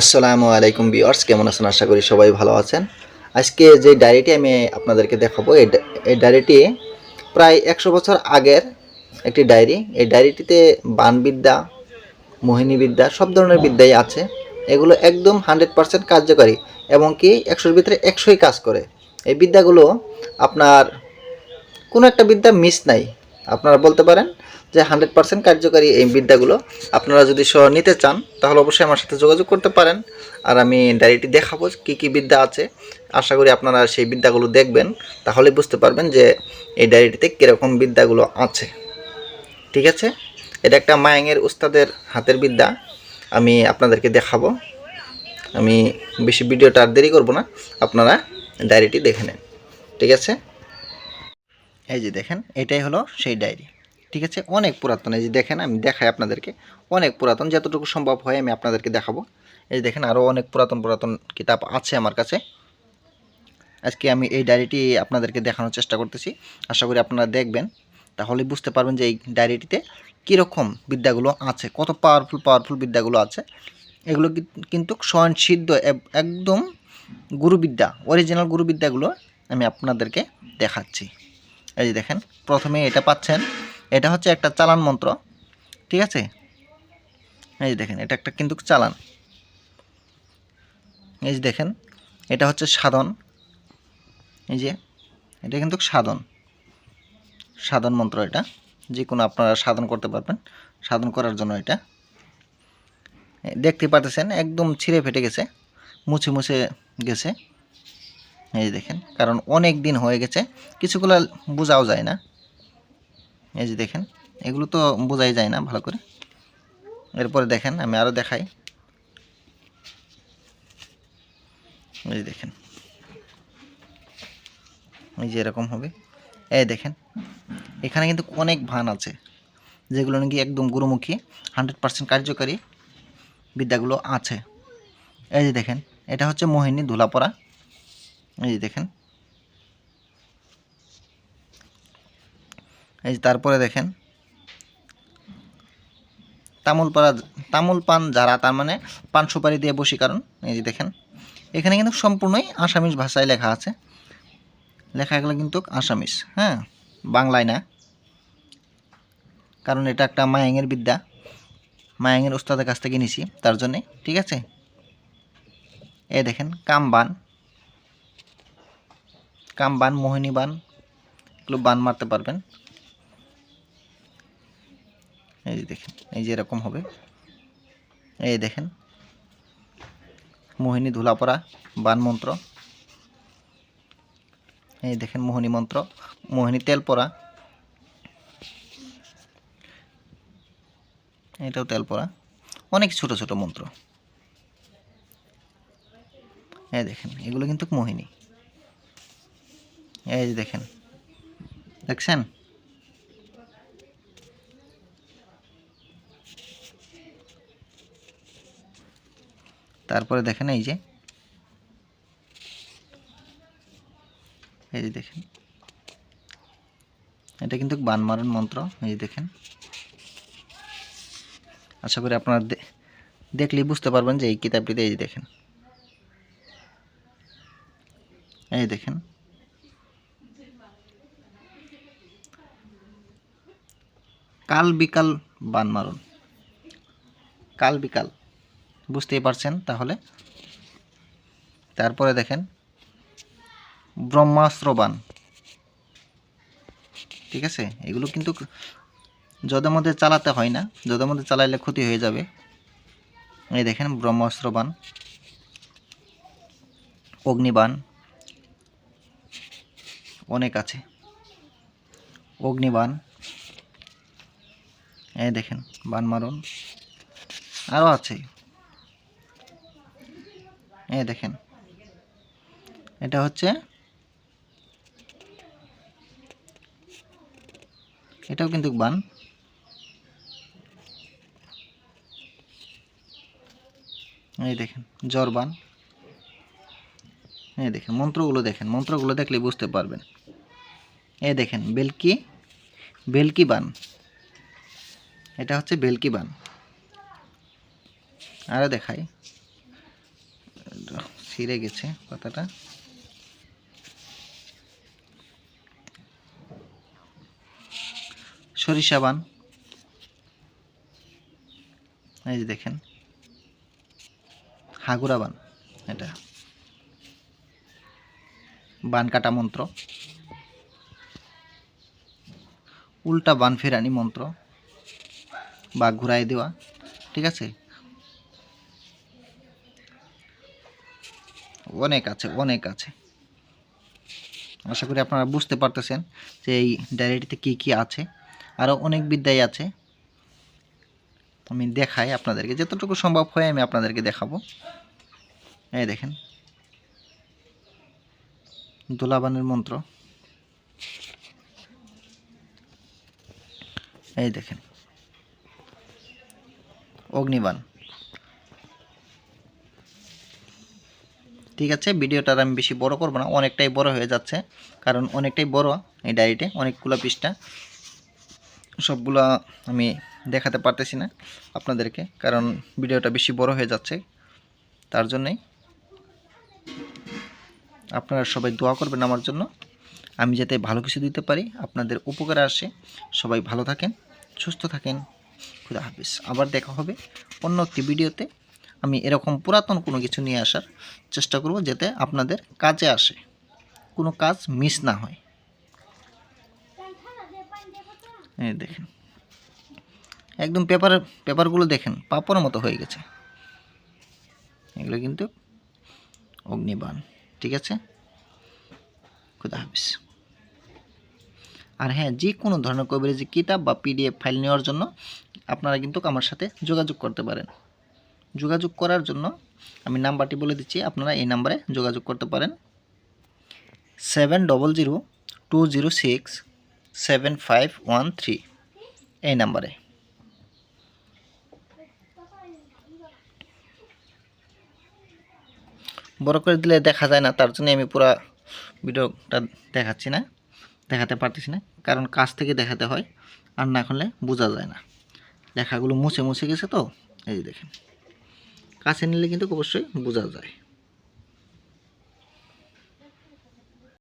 আসসালামু আলাইকুম বিয়ার্স কেমন আছেন? আশা করি সবাই ভালো আছেন। আজকে যে ডায়েরিটি আমি আপনাদেরকে দেখাবো, এই ডায়েরিটি প্রায় একশো বছর আগের একটি ডায়েরি। এই ডায়েরিটিতে বানবিদ্যা, মোহিনীবিদ্যা, সব ধরনের বিদ্যাই আছে। এগুলো একদম হান্ড্রেড পার্সেন্ট কার্যকারী এবং কি একশোর ভিতরে একশোই কাজ করে। এই বিদ্যাগুলো আপনার কোনো একটা বিদ্যা মিস নাই। আপনারা বলতে পারেন যে হান্ড্রেড পার্সেন্ট কার্যকারী এই বিদ্যাগুলো আপনারা যদি সহ নিতে চান, তাহলে অবশ্যই আমার সাথে যোগাযোগ করতে পারেন। আর আমি ডায়েরিটি দেখাবো কী কী বিদ্যা আছে। আশা করি আপনারা সেই বিদ্যাগুলো দেখবেন, তাহলে বুঝতে পারবেন যে এই ডায়েরিটিতে কীরকম বিদ্যাগুলো আছে। ঠিক আছে? এটা একটা মায়াঙের উস্তাদের হাতের বিদ্যা। আমি আপনাদেরকে দেখাবো। আমি বেশি ভিডিওটা আর দেরি করব না। আপনারা ডায়েরিটি দেখে নেন। ঠিক আছে? এই যে দেখেন, এটাই হলো সেই ডায়েরি। ঠিক আছে? অনেক পুরাতন। এই যে দেখেন, আমি দেখাই আপনাদেরকে। অনেক পুরাতন, যতটুকু সম্ভব হয় আমি আপনাদেরকে দেখাবো। এই দেখেন আরও অনেক পুরাতন পুরাতন কিতাব আছে আমার কাছে। আজকে আমি এই ডায়েরিটি আপনাদেরকে দেখানোর চেষ্টা করতেছি। আশা করি আপনারা দেখবেন। তাহলে বুঝতে পারবেন যে এই ডায়েরিটিতে কীরকম বিদ্যাগুলো আছে, কত পাওয়ারফুল পাওয়ারফুল বিদ্যাগুলো আছে। এগুলো কিন্তু স্বয়ংসিদ্ধ একদম গুরুবিদ্যা অরিজিনাল গুরুবিদ্যাগুলো আমি আপনাদেরকে দেখাচ্ছি। এই যে দেখেন, প্রথমে এটা পাচ্ছেন। এটা হচ্ছে একটা চালান মন্ত্র, ঠিক আছে? এই যে দেখেন, এটা একটা কিন্তু চালান। এই যে দেখেন, এটা হচ্ছে সাধন। এই যে, এটা কিন্তু সাধন। সাধন মন্ত্র এটা, যে কোনো আপনারা সাধন করতে পারবেন, সাধন করার জন্য এটা। দেখতে পাচ্ছেন একদম ছিঁড়ে ফেটে গেছে, মুছে মুছে গেছে। এই দেখেন, কারণ অনেক দিন হয়ে গেছে, কিছুগুলো বোঝাও যায় না। এই যে দেখেন, এগুলো তো বোঝাই যায় না ভালো করে। এরপরে দেখেন, আমি আরও দেখাই। এই যে দেখেন, এই যে এরকম হবে। এই দেখেন, এখানে কিন্তু অনেক ভান আছে, যেগুলো নাকি একদম গুরুমুখী, হান্ড্রেড পার্সেন্ট কার্যকারী বিদ্যাগুলো আছে। এই যে দেখেন, এটা হচ্ছে মোহিনী ধুলাপড়া। এই যে দেখেন। এই যে তারপরে দেখেন। তামুল পাড়া তামুল পান যারা, তার মানে পান সুপারি দিয়ে বসি কারণ, এই যে দেখেন। এখানে কিন্তু সম্পূর্ণই আসামিস ভাষায় লেখা আছে। লেখাগুলো কিন্তু আসামিস হ্যাঁ? বাংলায় না। কারণ এটা একটা মায়াঙের বিদ্যা। মায়াঙের ওস্তাদের কাছ থেকে নিছি, তার জন্যে, ঠিক আছে? এ দেখেন, কামবান। কামবান মোহিনী বান, এগুলো বান মারতে পারবেন। এই যে দেখেন, এই যে এরকম হবে। এই দেখেন, মোহিনী ধুলাপড়া, বান মন্ত্র। এই দেখেন, মোহিনী মন্ত্র, মোহিনী তেল পড়া। এটাও তেল পড়া। অনেক ছোট ছোট মন্ত্র। এই দেখেন, এগুলো কিন্তু মোহিনী। এই যে দেখেন। দেখছেন? তারপরে দেখেন এই যে। এই যে দেখেন। এটা কিন্তু বান মারণ মন্ত্র, এই যে দেখেন। আশা করি আপনারা দে- দেখলেই বুঝতে পারবেন যে এই কিতাবটিতে এই যে দেখেন। এই দেখেন। কাল বিকাল বান মারণ কাল বিকাল। বুঝতেই পারছেন তাহলে? তারপরে দেখেন, ব্রহ্মাস্ত্র বান। ঠিক আছে? এগুলো কিন্তু যদের মধ্যে চালাতে হয় না, যদের মধ্যে চালাইলে ক্ষতি হয়ে যাবে। এই দেখেন, ব্রহ্মাস্ত্র বান, অগ্নিবান, অনেক আছে। অগ্নিবান এই দেখেন, বান মারণ আরও আছে। এই দেখেন। এটা হচ্ছে এটাও কিন্তু বান। এই দেখেন, জ্বর বান। এই দেখেন, মন্ত্রগুলো দেখেন। মন্ত্রগুলো দেখলে বুঝতে পারবেন। এই দেখেন, বেলকি বেলকি বান। এটা হচ্ছে বেলকি বান। আরও দেখাই। ছিঁড়ে গেছে পাতাটা। সরিষা বান। এই যে দেখেন। হাগুরা বান এটা। বান কাটা মন্ত্র। উল্টা বান ফেরানি মন্ত্র। বা ঘুরাই দেওয়া, ঠিক আছে? অনেক আছে অনেক আছে। আশা করি আপনারা বুঝতে পারতেছেন যে এই ডায়েরিটিতে কী কী আছে। আরও অনেক বিদ্যাই আছে। আমি দেখাই আপনাদেরকে, যতটুকু সম্ভব হয় আমি আপনাদেরকে দেখাবো। এই দেখেন। দোলাবানের মন্ত্র। এই দেখেন। অগ্নিবান ঠিক আছে, ভিডিওটা আমি বেশি বড় করব না, অনেকটাই বড় হয়ে যাচ্ছে, কারণ অনেকটাই বড় এই ডায়েরিতে, অনেকগুলো পৃষ্ঠা। সবগুলা আমি দেখাতে পারতেছি না আপনাদেরকে, কারণ ভিডিওটা বেশি বড় হয়ে যাচ্ছে, তার জন্যই। আপনারা সবাই দোয়া করবেন আমার জন্য, আমি যাতে ভালো কিছু দিতে পারি, আপনাদের উপকারে আসে। সবাই ভালো থাকেন, সুস্থ থাকেন। খুদা হাফিজ। আবার দেখা হবে অন্য একটি ভিডিওতে। আমি এরকম পুরাতন কোনো কিছু নিয়ে আসার চেষ্টা করব যাতে আপনাদের কাজে আসে, কোনো কাজ মিস না হয়। দেখেন। একদম পেপার, পেপারগুলো দেখেন, পাপড়ের মতো হয়ে গেছে। এগুলো কিন্তু অগ্নিবাণ, ঠিক আছে? খুদা হাফিজ। আর হ্যাঁ যে কোনো ধরনের কবিরাজি কিতাব বা পিডিএফ ফাইল নেওয়ার জন্য আপনারা কিন্তু আমার সাথে যোগাযোগ করতে পারেন। যোগাযোগ করার জন্য আমি নাম্বারটি বলে দিচ্ছি, আপনারা এই নাম্বারে যোগাযোগ করতে পারেন। Seven double zero two zero six seven five one three এই নাম্বারে। বড় করে দিলে দেখা যায় না, তার জন্য আমি পুরো ভিডিওটা দেখাচ্ছি না, দেখাতে পারতেছি না, কারণ কাছ থেকে দেখাতে হয়, আর না করলে বোঝা যায় না। লেখাগুলো মুছে মুছে গেছে তো? এই দেখেন। কাছে নিলে কিন্তু অবশ্যই বোঝা যায়।